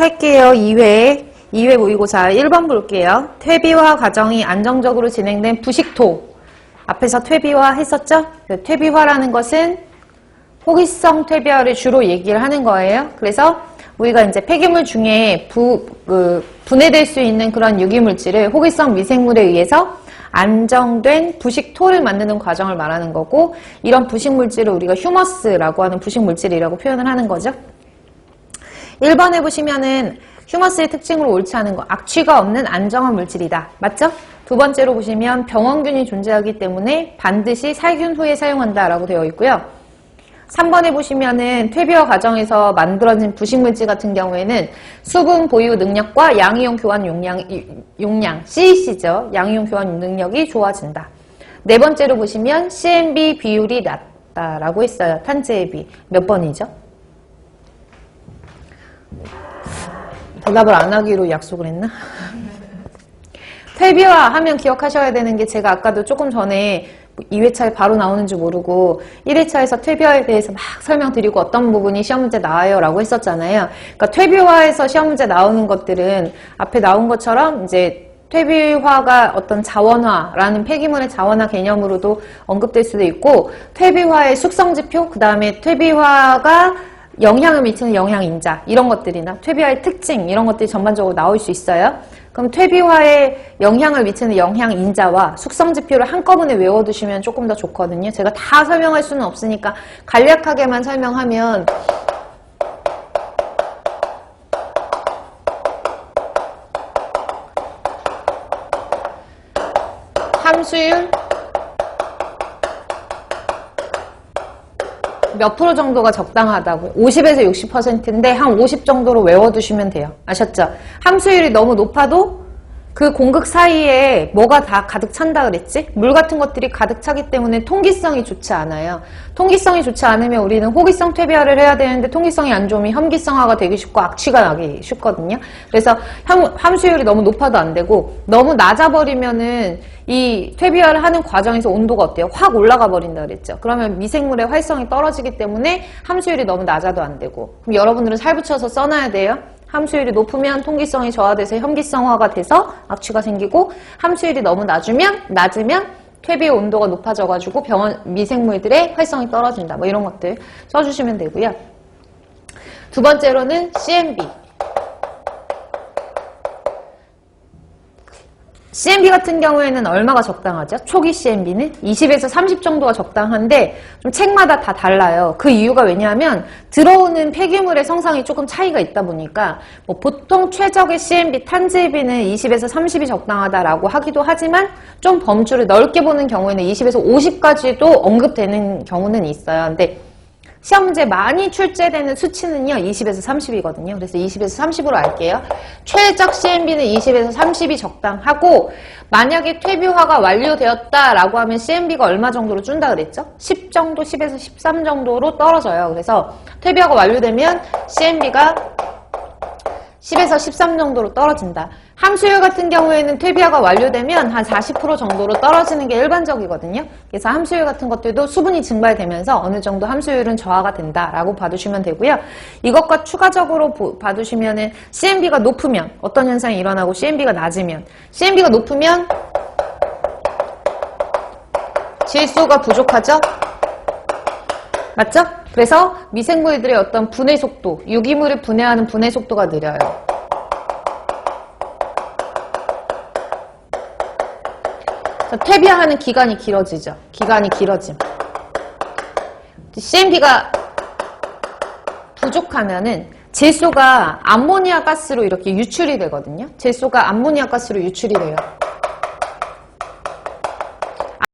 시작할게요. 2회. 2회 모의고사 1번 볼게요. 퇴비화 과정이 안정적으로 진행된 부식토. 앞에서 퇴비화 했었죠? 네, 퇴비화라는 것은 호기성 퇴비화를 주로 얘기를 하는 거예요. 그래서 우리가 이제 폐기물 중에 부, 그, 분해될 수 있는 그런 유기물질을 호기성 미생물에 의해서 안정된 부식토를 만드는 과정을 말하는 거고 이런 부식물질을 우리가 휴머스라고 하는 부식물질이라고 표현을 하는 거죠. 1번에 보시면은 휴머스의 특징으로 옳지 않은 거 악취가 없는 안정한 물질이다. 맞죠? 두 번째로 보시면 병원균이 존재하기 때문에 반드시 살균 후에 사용한다 라고 되어 있고요. 3번에 보시면은 퇴비화 과정에서 만들어진 부식물질 같은 경우에는 수분 보유 능력과 양이온 교환 용량, 용량 CEC죠. 양이온 교환 능력이 좋아진다. 네 번째로 보시면 CMB 비율이 낮다라고 했어요. 탄재비. 몇 번이죠? 대답을 안 하기로 약속을 했나? 퇴비화 하면 기억하셔야 되는 게 제가 아까도 조금 전에 2회차에 바로 나오는지 모르고 1회차에서 퇴비화에 대해서 막 설명드리고 어떤 부분이 시험 문제 나와요 라고 했었잖아요. 그러니까 퇴비화에서 시험 문제 나오는 것들은 앞에 나온 것처럼 이제 퇴비화가 어떤 자원화라는 폐기물의 자원화 개념으로도 언급될 수도 있고 퇴비화의 숙성지표 그 다음에 퇴비화가 영향을 미치는 영향인자 이런 것들이나 퇴비화의 특징 이런 것들이 전반적으로 나올 수 있어요. 그럼 퇴비화에 영향을 미치는 영향인자와 숙성지표를 한꺼번에 외워두시면 조금 더 좋거든요. 제가 다 설명할 수는 없으니까 간략하게만 설명하면 함수율 몇 프로 정도가 적당하다고요? 50에서 60%인데 한 50 정도로 외워두시면 돼요. 아셨죠? 함수율이 너무 높아도 그 공극 사이에 뭐가 다 가득 찬다 그랬지? 물 같은 것들이 가득 차기 때문에 통기성이 좋지 않아요. 통기성이 좋지 않으면 우리는 호기성 퇴비화를 해야 되는데 통기성이 안 좋으면 혐기성화가 되기 쉽고 악취가 나기 쉽거든요. 그래서 함, 함수율이 너무 높아도 안 되고 너무 낮아버리면은 이 퇴비화를 하는 과정에서 온도가 어때요? 확 올라가 버린다 그랬죠. 그러면 미생물의 활성이 떨어지기 때문에 함수율이 너무 낮아도 안 되고 그럼 여러분들은 살 붙여서 써놔야 돼요. 함수율이 높으면 통기성이 저하돼서 혐기성화가 돼서 악취가 생기고 함수율이 너무 낮으면 낮으면 퇴비 온도가 높아져가지고 병원 미생물들의 활성이 떨어진다. 뭐 이런 것들 써주시면 되고요. 두 번째로는 CMB. CMB 같은 경우에는 얼마가 적당하죠? 초기 CMB는 20에서 30 정도가 적당한데 좀 책마다 다 달라요. 그 이유가 왜냐하면 들어오는 폐기물의 성상이 조금 차이가 있다 보니까 뭐 보통 최적의 CMB 탄재비는 20에서 30이 적당하다라고 하기도 하지만 좀 범주를 넓게 보는 경우에는 20에서 50까지도 언급되는 경우는 있어요. 근데 시험 문제 많이 출제되는 수치는요 20에서 30이거든요. 그래서 20에서 30으로 할게요. 최적 CMB는 20에서 30이 적당하고 만약에 퇴비화가 완료되었다라고 하면 CMB가 얼마 정도로 준다 그랬죠? 10 정도 10에서 13 정도로 떨어져요. 그래서 퇴비화가 완료되면 CMB가 10에서 13 정도로 떨어진다. 함수율 같은 경우에는 퇴비화가 완료되면 한 40% 정도로 떨어지는 게 일반적이거든요. 그래서 함수율 같은 것들도 수분이 증발되면서 어느 정도 함수율은 저하가 된다라고 봐두시면 되고요. 이것과 추가적으로 보, 봐두시면 은 CMB가 높으면 어떤 현상이 일어나고 CMB가 낮으면 CMB가 높으면 질소가 부족하죠? 맞죠? 그래서 미생물들의 어떤 분해 속도, 유기물을 분해하는 분해 속도가 느려요. 자, 퇴비하는 기간이 길어지죠. 기간이 길어짐. CMB가 부족하면은 질소가 암모니아 가스로 이렇게 유출이 되거든요. 질소가 암모니아 가스로 유출이 돼요.